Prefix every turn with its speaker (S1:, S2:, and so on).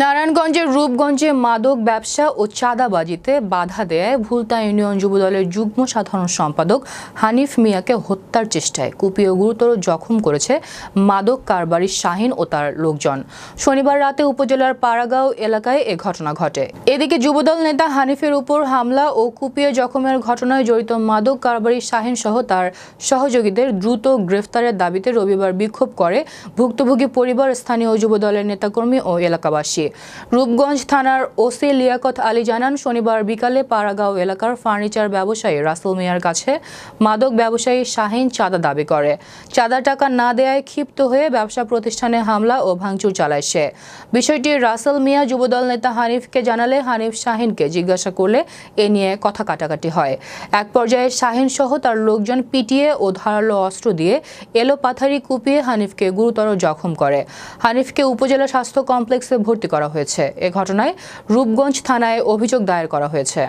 S1: নারায়ণগঞ্জের রূপগঞ্জে মাদক ব্যবসা ও চাঁদাবাজিতে বাধা দেয় ভুলতা ইউনিয়ন যুবদলের যুগ্ম সাধারণ সম্পাদক হানিফ মিয়াকে হত্যার চেষ্টায় কুপিয়ে গুরুতর জখম করেছে মাদক কারবারি শাহিন ও তার লোকজন। শনিবার রাতে উপজেলার পাড়াগাঁও এলাকায় এ ঘটনা ঘটে। এদিকে যুবদল নেতা হানিফের উপর হামলা ও কুপিয়ে জখমের ঘটনায় জড়িত মাদক কারবারি শাহিন সহ তার সহযোগীদের দ্রুত গ্রেফতারের দাবিতে রবিবার বিক্ষোভ করে ভুক্তভোগী পরিবার, স্থানীয় যুবদলের নেতাকর্মী ও এলাকাবাসী। রূপগঞ্জ থানার ওসি লিয়াকত আলী জানান, শনিবার বিকালে পাড়াগাঁও এলাকার ফার্নিচার ব্যবসায়ী রাসেল মিয়ার কাছে মাদক ব্যবসায়ী শাহিন চাঁদা দাবি করে। চাঁদা টাকা না দেয়ায় ক্ষিপ্ত হয়ে ব্যবসা প্রতিষ্ঠানে হামলা ও ভাঙচুর চালায় সে। বিষয়টি রাসেল মিয়া যুবদল নেতা হানিফকে জানালে হানিফ শাহিনকে জিজ্ঞাসা করলে এ নিয়ে কথা কাটাকাটি হয়। এক পর্যায়ে শাহিন সহ তার লোকজন পিটিয়ে ও ধারালো অস্ত্র দিয়ে এলো পাথারি কুপিয়ে হানিফকে গুরুতর জখম করে। হানিফকে উপজেলা স্বাস্থ্য কমপ্লেক্সে ভর্তি করা হয়েছে। এ ঘটনায় রূপগঞ্জ থানায় অভিযোগ দায়ের করা হয়েছে।